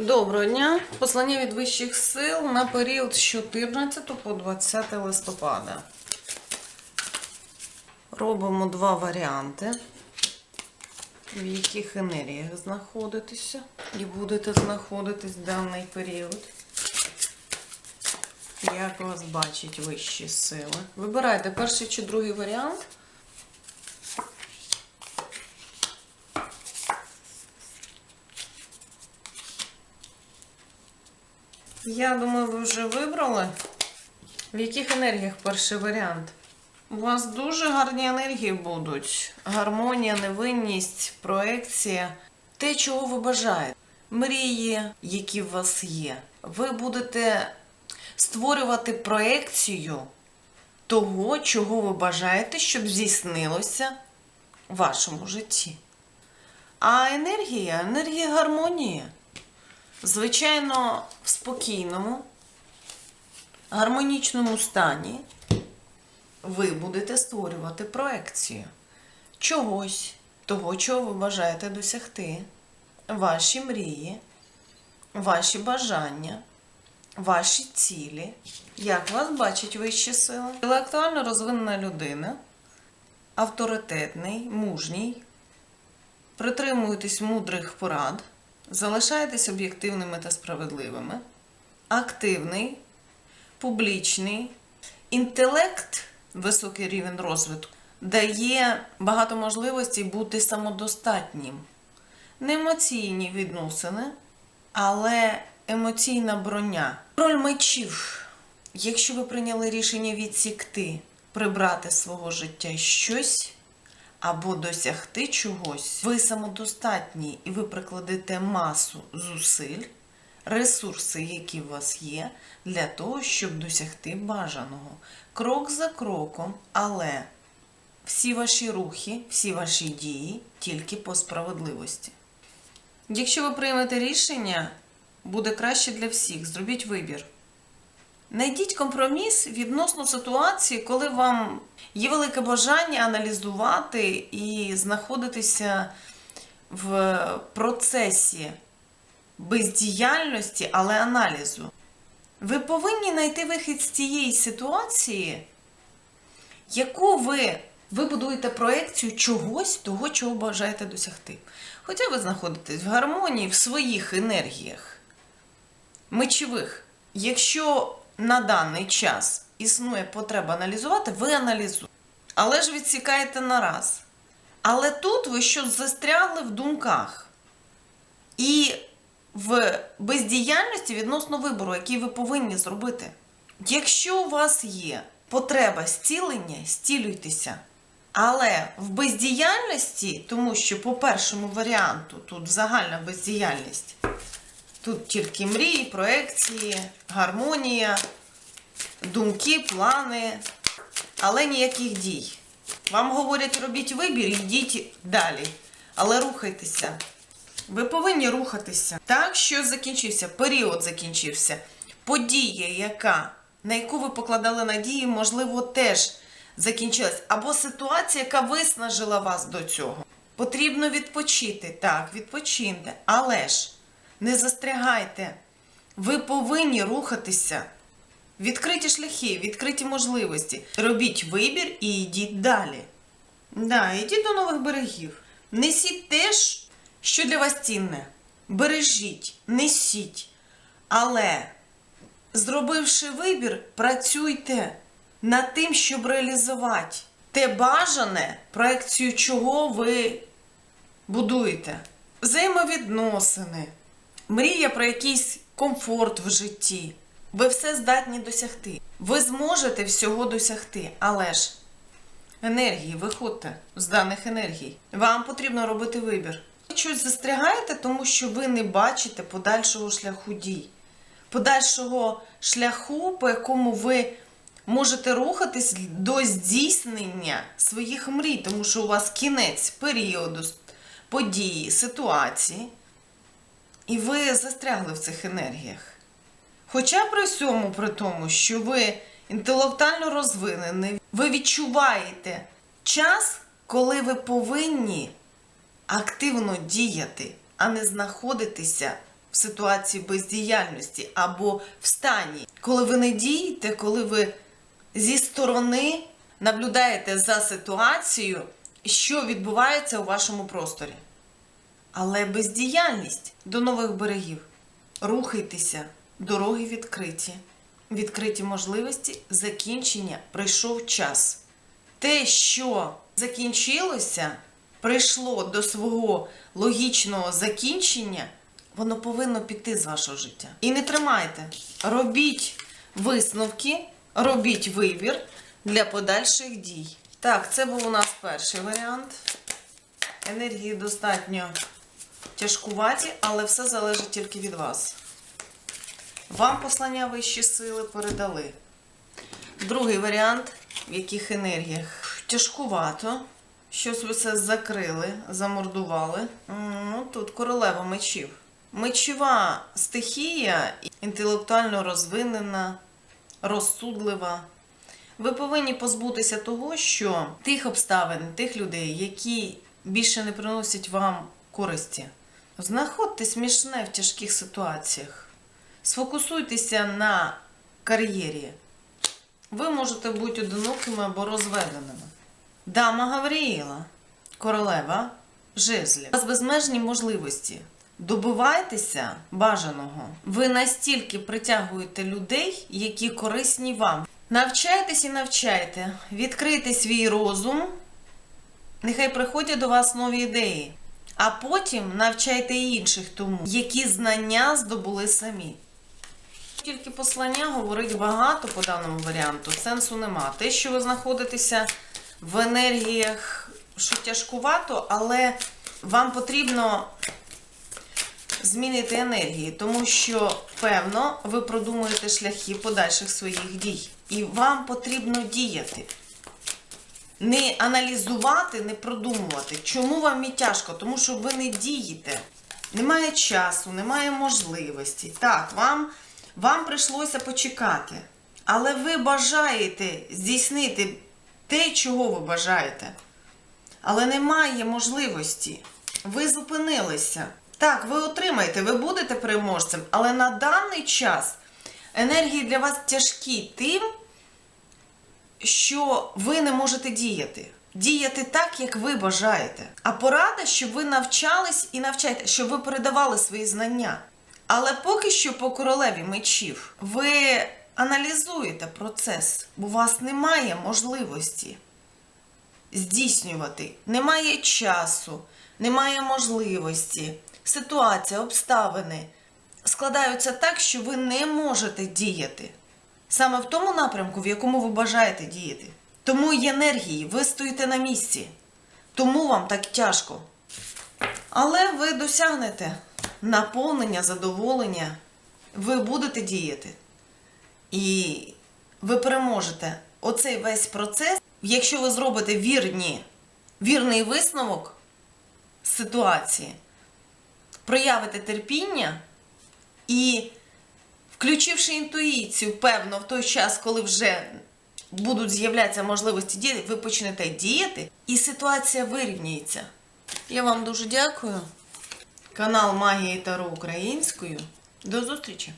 Доброго дня. Послання від вищих сил на період з 14 по 20 листопада. Робимо два варіанти, в яких енергіях знаходитеся і будете знаходитись в даний період. Як вас бачать вищі сили? Вибирайте перший чи другий варіант. Я думаю, ви вже вибрали. В яких енергіях перший варіант? У вас дуже гарні енергії будуть. Гармонія, невинність, проекція. Те, чого ви бажаєте. Мрії, які в вас є. Ви будете створювати проекцію того, чого ви бажаєте, щоб здійснилося в вашому житті. А енергія енергія гармонії. Звичайно, в спокійному, гармонічному стані ви будете створювати проекцію чогось, того, чого ви бажаєте досягти, ваші мрії, ваші бажання, ваші цілі. Як вас бачать вищі сили? Інтелектуально розвинена людина, авторитетний, мужній, притримуєтесь мудрих порад. Залишайтесь об'єктивними та справедливими, активний, публічний, інтелект, високий рівень розвитку, дає багато можливостей бути самодостатнім. Не емоційні відносини, але емоційна броня. Роль мечів. Якщо ви прийняли рішення відсікти, прибрати з свого життя щось або досягти чогось, ви самодостатні і ви прикладете масу зусиль, ресурси, які у вас є, для того, щоб досягти бажаного. Крок за кроком, але всі ваші рухи, всі ваші дії тільки по справедливості. Якщо ви приймете рішення, буде краще для всіх. Зробіть вибір. Знайдіть компроміс відносно ситуації, коли вам є велике бажання аналізувати і знаходитися в процесі бездіяльності, але аналізу. Ви повинні знайти вихід з цієї ситуації, яку ви, ви будуєте проекцію чогось, того, чого бажаєте досягти. Хоча ви знаходитесь в гармонії в своїх енергіях мечових. Якщо на даний час існує потреба аналізувати, ви аналізуєте. Але ж відсікаєте на раз. Але тут ви щось застрягли в думках. І в бездіяльності відносно вибору, який ви повинні зробити. Якщо у вас є потреба зцілення, зцілюйтеся. Але в бездіяльності, тому що по першому варіанту тут загальна бездіяльність, тут тільки мрії, проекції, гармонія, думки, плани, але ніяких дій. Вам говорять, робіть вибір йдіть далі. Але рухайтеся. Ви повинні рухатися. Так, що закінчився, період закінчився. Подія, яка, на яку ви покладали надії, можливо, теж закінчилась. Або ситуація, яка виснажила вас до цього. Потрібно відпочити. Так, відпочиньте. Але ж не застрягайте. Ви повинні рухатися. Відкриті шляхи, відкриті можливості. Робіть вибір і йдіть далі. Да, йдіть до нових берегів. Несіть те, що для вас цінне. Бережіть, несіть. Але, зробивши вибір, працюйте над тим, щоб реалізувати те бажане, проекцію чого ви будуєте. Взаємовідносини, мрія про якийсь комфорт в житті. Ви все здатні досягти. Ви зможете всього досягти, але ж енергії, виходьте з даних енергій. Вам потрібно робити вибір. Ви щось застрягаєте, тому що ви не бачите подальшого шляху дій, подальшого шляху, по якому ви можете рухатись до здійснення своїх мрій, тому що у вас кінець періоду, події, ситуації, і ви застрягли в цих енергіях. Хоча при всьому, при тому, що ви інтелектуально розвинені, ви відчуваєте час, коли ви повинні активно діяти, а не знаходитися в ситуації бездіяльності або в стані, коли ви не дієте, коли ви зі сторони наблюдаєте за ситуацією, що відбувається у вашому просторі. Але бездіяльність до нових берегів. Рухайтеся, дороги відкриті, відкриті можливості закінчення. Прийшов час. Те, що закінчилося, прийшло до свого логічного закінчення, воно повинно піти з вашого життя. І не тримайте. Робіть висновки, робіть вибір для подальших дій. Так, це був у нас перший варіант. Енергії достатньо тяжкуваті, але все залежить тільки від вас. Вам послання вищі сили передали. Другий варіант, в яких енергіях тяжкувато. Щось ви все закрили, замордували. Ну, тут королева мечів. Мечова стихія інтелектуально розвинена, розсудлива. Ви повинні позбутися того, що тих обставин, тих людей, які більше не приносять вам користі. Знаходьте смішне в тяжких ситуаціях. Сфокусуйтеся на кар'єрі. Ви можете бути одинокими або розведеними. Дама Гавріїла, королева жезлів. У вас безмежні можливості. Добивайтеся бажаного. Ви настільки притягуєте людей, які корисні вам. Навчайтесь і навчайте. Відкрийте свій розум. Нехай приходять до вас нові ідеї. А потім навчайте інших тому, які знання здобули самі. Тільки послання говорить багато по даному варіанту, сенсу нема. Те, що ви знаходитеся в енергіях, що тяжкувато, але вам потрібно змінити енергії, тому що, певно, ви продумуєте шляхи подальших своїх дій. І вам потрібно діяти. Не аналізувати, не продумувати. Чому вам і тяжко? Тому що ви не дієте. Немає часу, немає можливості. Так, вам, вам прийшлося почекати. Але ви бажаєте здійснити те, чого ви бажаєте. Але немає можливості. Ви зупинилися. Так, ви отримаєте, ви будете переможцем, але на даний час енергії для вас тяжкі тим, що ви не можете діяти. Діяти так, як ви бажаєте. А порада, щоб ви навчались і навчаєте, щоб ви передавали свої знання. Але поки що по королеві мечів ви аналізуєте процес, бо у вас немає можливості здійснювати, немає часу, немає можливості. Ситуація, обставини складаються так, що ви не можете діяти саме в тому напрямку, в якому ви бажаєте діяти. Тому й енергії, ви стоїте на місці. Тому вам так тяжко. Але ви досягнете наповнення, задоволення, ви будете діяти. І ви переможете оцей весь процес, якщо ви зробите вірні, вірний висновок ситуації, проявите терпіння і, включивши інтуїцію, певно, в той час, коли вже будуть з'являтися можливості діяти, ви почнете діяти, і ситуація вирівнюється. Я вам дуже дякую. Канал Магії Таро Українською. До зустрічі!